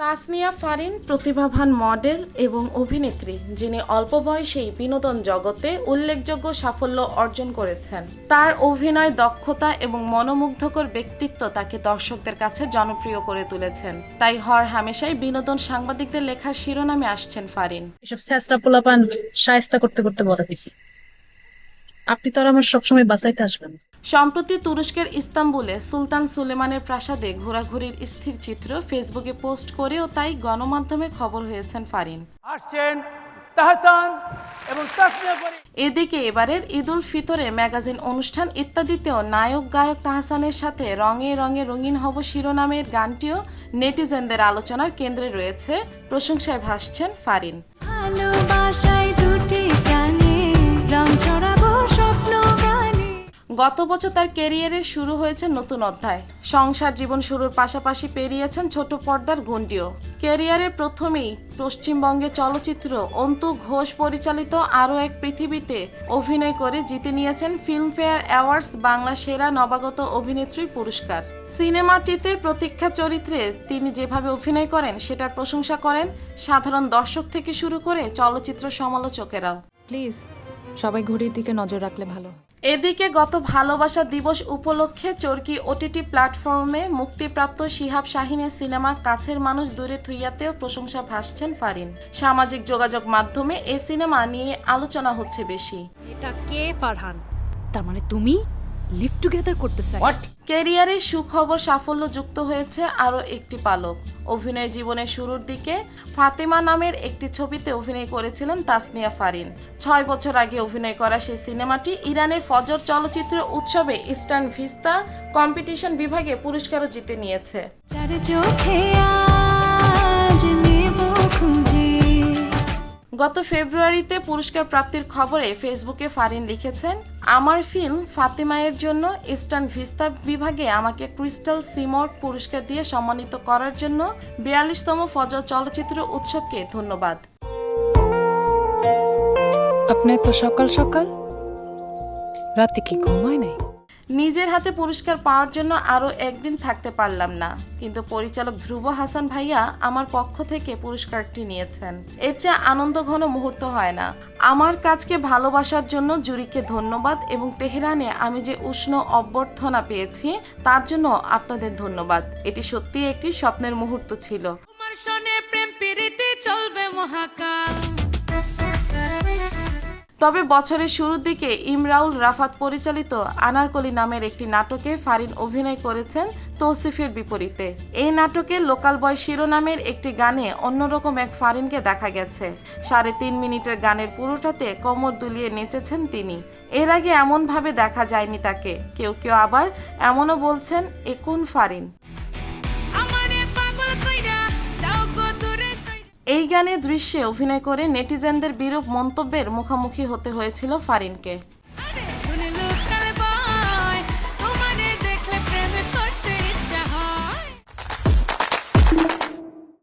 তাসনিয়া ফারিন প্রতিভাবান মডেল এবং অভিনেত্রী যিনি অল্প বয়সেই বিনোদন জগতে উল্লেখযোগ্য সাফল্য অর্জন করেছেন। তার অভিনয় দক্ষতা এবং মনোমুগ্ধকর ব্যক্তিত্ব তাকে দর্শকদের কাছে জনপ্রিয় করে তুলেছেন। তাই হর হামেশাই বিনোদন সাংবাদিকদের লেখার শিরোনামে আসছেন ফারিন। এসব স্যাঁচরা পোলাপান সায়স্তা করতে করতে বড় হয়েছে আপনি তো আর আমার সবসময় বাঁচাইতে আসবেন সম্প্রতি তুরস্কের ইস্তাম্বুলে সুলতান সুলেমানের প্রাসাদে ঘোরাঘুরির স্থির চিত্র ফেসবুকে পোস্ট করেও তাই গণমাধ্যমে খবর হয়েছেন ফারিন। আসছেন তাহসান এবং এদিকে এবারের ঈদুল ফিতরে ম্যাগাজিন অনুষ্ঠান ইত্যাদিতেও নায়ক গায়ক তাহসানের সাথে রঙে রঙে রঙিন হব শিরোনামের গানটিও নেটিজেনদের আলোচনার কেন্দ্রে রয়েছে। প্রশংসায় ভাসছেন ফারিন। গত বছর তার ক্যারিয়ারের শুরু হয়েছে নতুন অধ্যায়। সংসার জীবন শুরুর পাশাপাশি পেরিয়েছেন ছোট পর্দার গণ্ডিও ক্যারিয়ারের প্রথমেই পশ্চিমবঙ্গে চলচ্চিত্র অন্তু ঘোষ পরিচালিত আরও এক পৃথিবীতে অভিনয় করে জিতে নিয়েছেন ফিল্মফেয়ার অ্যাওয়ার্ডস বাংলা সেরা নবাগত অভিনেত্রী পুরস্কার। সিনেমাটিতে প্রতীক্ষা চরিত্রে তিনি যেভাবে অভিনয় করেন সেটার প্রশংসা করেন সাধারণ দর্শক থেকে শুরু করে চলচ্চিত্র সমালোচকেরাও। প্লিজ সবাই ঘড়ির দিকে নজর রাখলে ভালো এদিকে গত ভালোবাসা দিবস উপলক্ষে চরকি ওটিটি প্ল্যাটফর্মে মুক্তিপ্রাপ্ত শিহাব শাহিনের সিনেমা কাছের মানুষ দূরে থুইয়াতেও প্রশংসা ভাসছেন ফারিন। সামাজিক যোগাযোগ মাধ্যমে এ সিনেমা নিয়ে আলোচনা হচ্ছে বেশি। এটা কে ফারহান? তার মানে তুমি? লিভ টুগেদার করতে চাই ক্যারিয়ারে সুখবর সাফল্য যুক্ত হয়েছে আরও একটি পালক। অভিনয় জীবনের শুরুর দিকে ফাতেমা নামের একটি ছবিতে অভিনয় করেছিলেন তাসনিয়া ফারিন। ছয় বছর আগে অভিনয় করা সেই সিনেমাটি ইরানের ফজর চলচ্চিত্র উৎসবে ইস্টার্ন ভিস্তা কম্পিটিশন বিভাগে পুরস্কারও জিতে নিয়েছে। গত ফেব্রুয়ারিতে পুরস্কার প্রাপ্তির খবরে ফেসবুকে ফারিন লিখেছেন, আমার ফিল্ম ফাতেমায়ের জন্য ইস্টার্ন ভিস্তা বিভাগে আমাকে ক্রিস্টাল সিমর্ট পুরস্কার দিয়ে সম্মানিত করার জন্য বিয়াল্লিশতম ফজর চলচ্চিত্র উৎসবকে ধন্যবাদ। আপনি তো সকাল সকাল। রাতে কি ঘুমায় নাই? নিজের হাতে পুরস্কার পাওয়ার জন্য আরও একদিন থাকতে পারলাম না। কিন্তু পরিচালক ধ্রুব হাসান ভাইয়া আমার পক্ষ থেকে পুরস্কারটি নিয়েছেন। এর চেয়ে আনন্দ ঘন মুহূর্ত হয় না। আমার কাজকে ভালোবাসার জন্য জুরিকে ধন্যবাদ এবং তেহরানে আমি যে উষ্ণ অভ্যর্থনা পেয়েছি, তার জন্য আপনাদের ধন্যবাদ। এটি সত্যি একটি স্বপ্নের মুহূর্ত ছিল। চলবে মহাকাল। তবে বছরের শুরুর দিকে ইমরাউল রাফাত পরিচালিত আনারকলি নামের একটি নাটকে ফারিন অভিনয় করেছেন তৌসিফের বিপরীতে। এই নাটকে লোকাল বয় শিরোনামের একটি গানে অন্যরকম এক ফারিনকে দেখা গেছে। সাড়ে তিন মিনিটের গানের পুরোটাতে কোমর দুলিয়ে নেচেছেন তিনি। এর আগে এমনভাবে দেখা যায়নি তাকে। কেউ কেউ আবার এমনও বলছেন, এ কোন ফারিন? এই গানে দৃশ্যে অভিনয় করে নেটিজেনদের বিরূপ মন্তব্যের মুখোমুখি হতে হয়েছিল ফারিনকে।